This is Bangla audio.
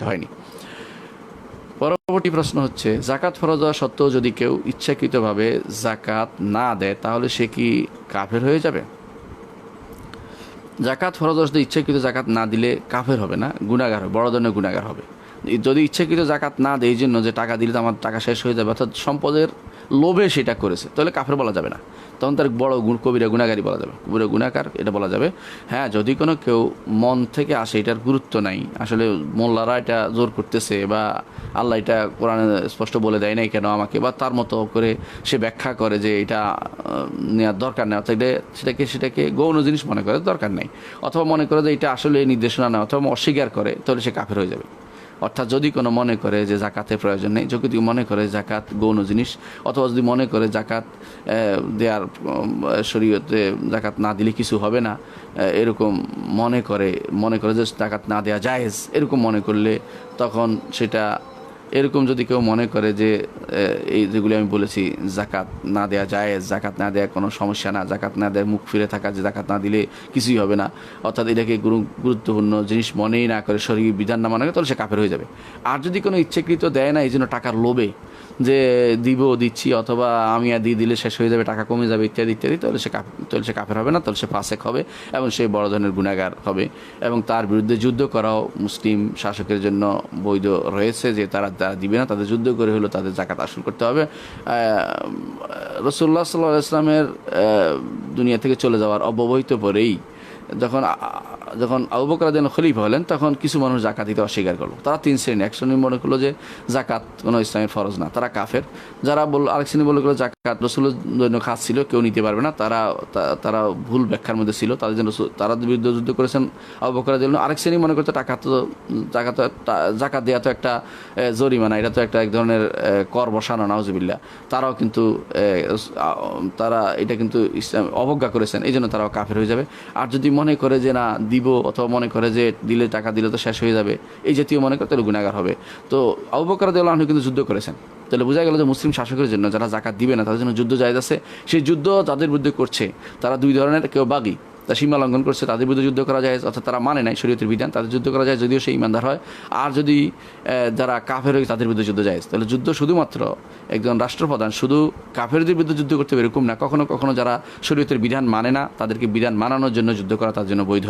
করতে হয়নি। পরবর্তী প্রশ্ন হচ্ছে, জাকাত ফরজ হওয়া সত্ত্বেও যদি কেউ ইচ্ছাকৃতভাবে জাকাত না দেয়, তাহলে সে কি কাফের হয়ে যাবে? জাকাত ফরজ সত্ত্বেও ইচ্ছাকৃত জাকাত না দিলে কাফের হবে না গুণাগার হবে, বড় ধরনের গুণাগার হবে। যদি ইচ্ছাকৃত জাকাত না দেয়, এই জন্য যে টাকা দিলে তো আমার টাকা শেষ হয়ে যাবে, অর্থাৎ সম্পদের লোভে সেটা করেছে। তাহলে কাফের বলা যাবে না। তখন তার বড় গুণ, কবিরা গুণাগারই বলা যাবে। কবিরা গুণাকার এটা বলা যাবে। হ্যাঁ যদি কোনো কেউ মন থেকে আসে, এটার গুরুত্ব নাই। আসলে মোল্লারা এটা জোর করতেছে বা আল্লাহ এটা কোরআনে স্পষ্ট বলে দেয় নাই কেন আমাকে, বা তার মতো করে সে ব্যাখ্যা করে যে এটা নেওয়ার দরকার নেই। অর্থাৎ সেটাকে সেটাকে গৌণ জিনিস মনে করে, দরকার নেই। অথবা মনে করে যে এটা আসলে নির্দেশনা না অথবা অস্বীকার করে, তাহলে সে কাফের হয়ে যাবে। অর্থাৎ যদি কোনো মনে করে যে জাকাতের প্রয়োজন নেই, যদি মনে করে জাকাত গৌণ জিনিস, অথবা যদি মনে করে জাকাত দেওয়ার শরীয়তে জাকাত না দিলে কিছু হবে না এরকম মনে করে মনে করে যে জাকাত না দেওয়া জায়েজ, এরকম মনে করলে তখন সেটা এরকম যদি কেউ মনে করে যে এই যেগুলি আমি বলেছি জাকাত না দেয়া যায় জাকাত না দেয়া কোনো সমস্যা না জাকাত না দেয় মুখ ফিরে থাকা, যে জাকাত না দিলে কিছুই হবে না, অর্থাৎ এটাকে গুরু- গুরুত্বপূর্ণ জিনিস মনেই না করে, শরীর বিধান না মনে করে, তাহলে সে কাফের হয়ে যাবে। আর যদি কোনো ইচ্ছাকৃত দেয় না, এই জন্য টাকার লোভে যে দিব, দিচ্ছি, অথবা আমি আর দিয়ে দিলে শেষ হয়ে যাবে, টাকা কমে যাবে, ইত্যাদি ইত্যাদি, তাহলে সে তাহলে সে কাফের হবে না, তাহলে সে ফাসেক হবে এবং সে বড় ধরনের গুণাগার হবে। এবং তার বিরুদ্ধে যুদ্ধ করাও মুসলিম শাসকের জন্য বৈধ রয়েছে, যে তারা তারা দিবে না, তাদের যুদ্ধ করে হলো তাদের জাকাত আসল করতে হবে। রসুল্লাহ সাল্লাহ ইসলামের দুনিয়া থেকে চলে যাওয়ার অব্যবহিত পরেই যখন যখন আবু বকর যেন খলিফা হলেন, তখন কিছু মানুষ জাকাত দিতে অস্বীকার করল। তারা তিন শ্রেণি এক শ্রেণি মনে করল যে জাকাত কোনো ইসলামের ফরজ না, তারা কাফের। যারা বলল, আরেক শ্রেণি বলে করল জাকাত রসুলের জন্য খাস ছিল, কেউ নিতে পারবে না, তারা তারা ভুল ব্যাখ্যার মধ্যে ছিল, তাদের জন্য তারা বিরুদ্ধে যুদ্ধ করেছেন আবু বকর জন্য আরেক শ্রেণি মনে করতো টাকা তো জাকাত জাকাত দেওয়া তো একটা জরিমানা, এটা তো একটা এক ধরনের কর বসানো নাউজুবিল্লা তারাও কিন্তু তারা এটা কিন্তু ইসলাম অবজ্ঞা করেছেন এই জন্য তারাও কাফের হয়ে যাবে। আর যদি মনে করে যে না দিব অথবা মনে করে যে দিলে টাকা দিলে তো শেষ হয়ে যাবে, এই জাতীয় মনে করে তাহলে গুণাগার হবে। তো আবু বকর রাদিয়াল্লাহু কিন্তু যুদ্ধ করেছেন। তাহলে বোঝা গেল যে মুসলিম শাসকের জন্য যারা জাকাত দিবে না, তাদের জন্য যুদ্ধ জায়জ আছে। সেই যুদ্ধ যাদের বিরুদ্ধে করছে। তারা দুই ধরনের, কেউ বাগি, তা সীমা লঙ্ঘন করছে, তাদের বিরুদ্ধে যুদ্ধ করা যায় অর্থাৎ তারা মানে নাই শরীয়তের বিধান, তাদের যুদ্ধ করা যায় যদিও সেই ইমানদার হয়। আর যদি যারা কাফের হয়, তাদের বিরুদ্ধে যুদ্ধ যায় তাহলে যুদ্ধ শুধুমাত্র একজন রাষ্ট্রপ্রধান, শুধু কাফেরদের বিরুদ্ধে যুদ্ধ করতে হবে এরকম না, কখনো কখনো যারা শরীয়তের বিধান মানে না, তাদেরকে বিধান মানানোর জন্য যুদ্ধ করা তার জন্য বৈধ।